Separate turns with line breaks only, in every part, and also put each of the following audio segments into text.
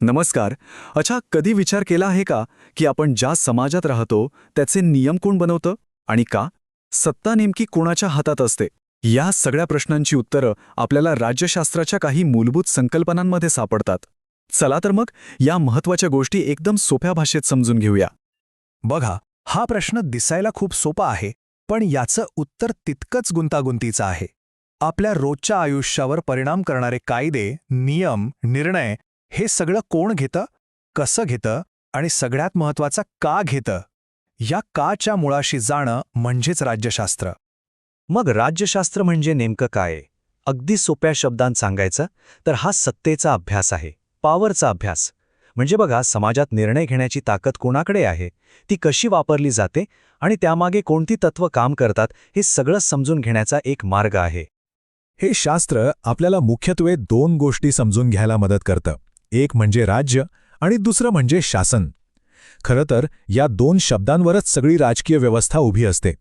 नमस्कार. अच्छा कधी विचार केला आहे का की आपण ज्या समाजात राहतो त्याचे नियम कोण बनवतं? आणि का? सत्ता नेमकी कोणाच्या हातात असते? या सगळ्या प्रश्नांची उत्तरं आपल्याला राज्यशास्त्राच्या काही मूलभूत संकल्पनांमध्ये सापडतात. चला तर मग या महत्त्वाच्या गोष्टी एकदम सोप्या भाषेत समजून घेऊया.
बघा हा प्रश्न दिसायला खूप सोपा आहे पण याचं उत्तर तितकंच गुंतागुंतीचं आहे. आपल्या रोजच्या आयुष्यावर परिणाम करणारे कायदे नियम निर्णय हे सगळं कोण घेतं कसं घेतं आणि सगळ्यात महत्वाचं का घेतं या काच्या मुळाशी जाणं म्हणजेच राज्यशास्त्र.
मग राज्यशास्त्र म्हणजे नेमकं काय? अगदी सोप्या शब्दांत सांगायचं तर हा सत्तेचा अभ्यास आहे पॉवरचा अभ्यास. म्हणजे बघा समाजात निर्णय घेण्याची ताकद कोणाकडे आहे? ती कशी वापरली जाते आणि त्यामागे कोणती तत्व काम करतात हे सगळं समजून घेण्याचा एक मार्ग आहे.
हे शास्त्र आपल्याला मुख्यत्वे दोन गोष्टी समजून घ्यायला मदत करतं. एक म्हणजे राज्य आणि दुसरं म्हणजे शासन. खरं तर या दोन शब्दांवरच सगळी राजकीय व्यवस्था उभी असते.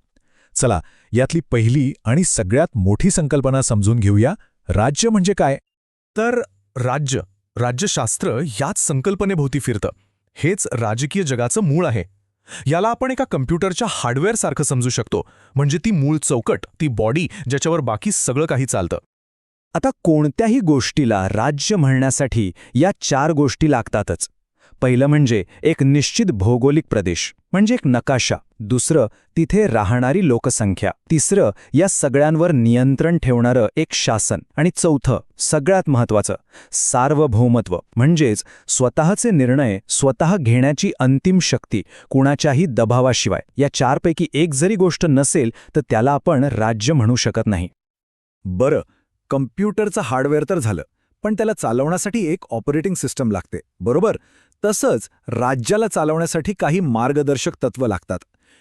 चला यातली पहिली आणि सगळ्यात मोठी संकल्पना समजून घेऊया. राज्य म्हणजे काय?
तर राज्य राज्यशास्त्र याच संकल्पनेभोवती फिरतं. हेच राजकीय जगाचं मूळ आहे. याला आपण एका कम्प्युटरच्या हार्डवेअरसारखं समजू शकतो. म्हणजे ती मूळ चौकट ती बॉडी ज्याच्यावर बाकी सगळं काही चालतं.
आता कोणत्याही गोष्टीला राज्य म्हणण्यासाठी या चार गोष्टी लागतातच. पहिलं म्हणजे एक निश्चित भौगोलिक प्रदेश म्हणजे एक नकाशा. दुसरं तिथे राहणारी लोकसंख्या. तिसरं या सगळ्यांवर नियंत्रण ठेवणारं एक शासन. आणि चौथं सगळ्यात महत्वाचं सार्वभौमत्व. म्हणजेच स्वतःचे निर्णय स्वतः घेण्याची अंतिम शक्ती कुणाच्याही दबावाशिवाय. या चारपैकी एक जरी गोष्ट नसेल तर त्याला आपण राज्य म्हणू शकत नाही.
बरं कम्प्युटरचं हार्डवेअर तर झालं पण त्याला चालवण्यासाठी एक ऑपरेटिंग सिस्टम लागते बरोबर? तसंच राज्याला चालवण्यासाठी काही मार्गदर्शक तत्व लागतात.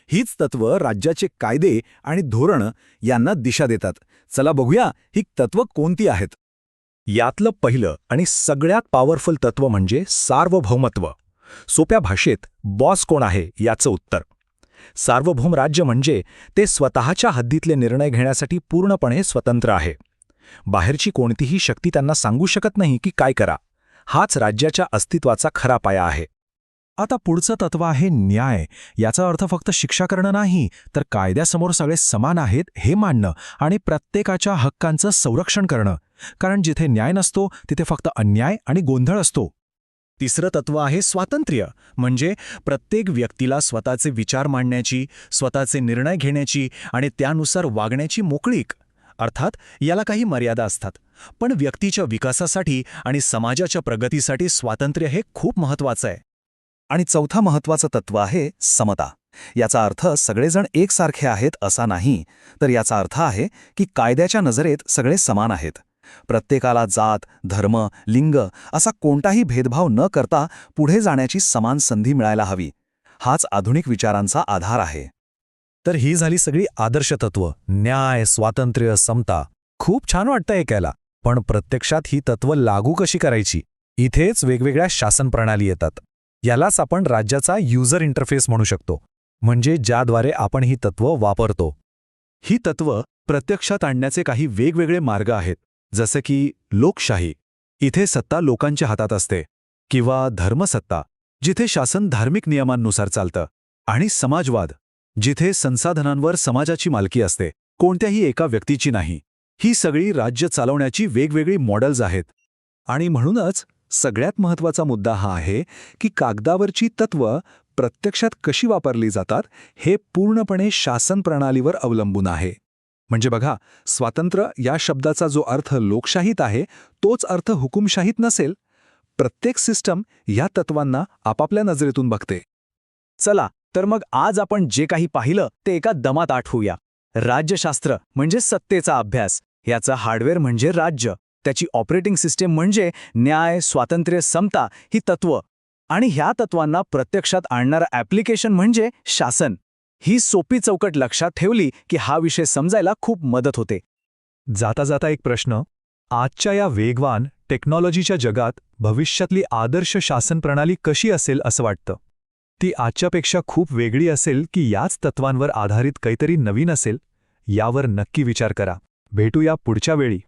हीच तत्व राज्याचे कायदे आणि धोरणं यांना दिशा देतात. चला बघूया ही तत्व कोणती आहेत.
यातलं पहिलं आणि सगळ्यात पॉवरफुल तत्व म्हणजे सार्वभौमत्व. सोप्या भाषेत बॉस कोण आहे? याचं उत्तर. सार्वभौम राज्य म्हणजे ते स्वतःच्या हद्दीतले निर्णय घेण्यासाठी पूर्णपणे स्वतंत्र आहे. बाहेरची कोणतीही शक्ती त्यांना सांगू शकत नाही की काय करा. हाच राज्याच्या अस्तित्वाचा खरा पाया आहे. आता पुढचं तत्व आहे न्याय. याचा अर्थ फक्त शिक्षा करणं नाही तर कायद्यासमोर सगळे समान आहेत हे मानणं आणि प्रत्येकाच्या हक्कांचं संरक्षण करणं. कारण जिथे न्याय नसतो तिथे फक्त अन्याय आणि गोंधळ असतो. तिसरं तत्व आहे स्वातंत्र्य. म्हणजे प्रत्येक व्यक्तीला स्वतःचे विचार मांडण्याची स्वतःचे निर्णय घेण्याची आणि त्यानुसार वागण्याची मोकळीक. अर्थात याला काही मर्यादा असतात. पण व्यक्तीच्या विकासासाठी आणि समाजाच्या प्रगतीसाठी स्वातंत्र्य हे खूप महत्वाचं आहे.
आणि चौथा महत्वाचं तत्व आहे समता. याचा अर्थ सगळेजण एकसारखे आहेत असा नाही तर याचा अर्थ आहे की कायद्याच्या नजरेत सगळे समान आहेत. प्रत्येकाला जात धर्म लिंग असा कोणताही भेदभाव न करता पुढे जाण्याची समान संधी मिळायला हवी. हाच आधुनिक विचारांचा आधार आहे.
तर ही झाली सगळी आदर्श तत्व. न्याय स्वातंत्र्य समता. खूप छान वाटतं ऐकायला. पण प्रत्यक्षात ही तत्व लागू कशी करायची? इथेच वेगवेगळ्या शासन प्रणाली येतात. यालाच आपण राज्याचा युजर इंटरफेस म्हणू शकतो. म्हणजे ज्याद्वारे आपण ही तत्व वापरतो.
ही तत्व प्रत्यक्षात आणण्याचे काही वेगवेगळे मार्ग आहेत. जसे की लोकशाही. इथे सत्ता लोकांच्या हातात असते. किंवा धर्मसत्ता जिथे शासन धार्मिक नियमांनुसार चालतं. आणि समाजवाद. जिथे संसाधनांवर समाजाची मालकी असते कोणत्याही एका व्यक्तीची नाही. ही सगळी राज्य चालवण्याची वेगवेगळी मॉडेल्स आहेत. आणि म्हणूनच सगळ्यात महत्त्वाचा मुद्दा हा आहे की कागदावरची तत्व प्रत्यक्षात कशी वापरली जातात हे पूर्णपणे शासन प्रणालीवर अवलंबून आहे. म्हणजे बघा स्वातंत्र्य या शब्दाचा जो अर्थ लोकशाहीत आहे तोच अर्थ हुकुमशाहीत नसेल. प्रत्येक सिस्टम या तत्वांना आपापल्या नजरेतून बघते.
चला तर मग आज आपण जे काही पाहिलं ते एका दमात आठवूया. राज्यशास्त्र म्हणजे सत्तेचा अभ्यास. याचा हार्डवेअर म्हणजे राज्य. त्याची ऑपरेटिंग सिस्टीम म्हणजे न्याय स्वातंत्र्य समता ही तत्व. आणि ह्या तत्वांना प्रत्यक्षात आणणारं ॲप्लिकेशन म्हणजे शासन. ही सोपी चौकट लक्षात ठेवली की हा विषय समजायला खूप मदत होते.
जाता जाता एक प्रश्न. आजच्या या वेगवान टेक्नॉलॉजीच्या जगात भविष्यातली आदर्श शासन प्रणाली कशी असेल असं वाटतं? ती आजच्यापेक्षा खूप वेगळी असेल की याच तत्वांवर आधारित काहीतरी नवीन असेल यावर नक्की विचार करा. भेटूया पुढच्या वेळी.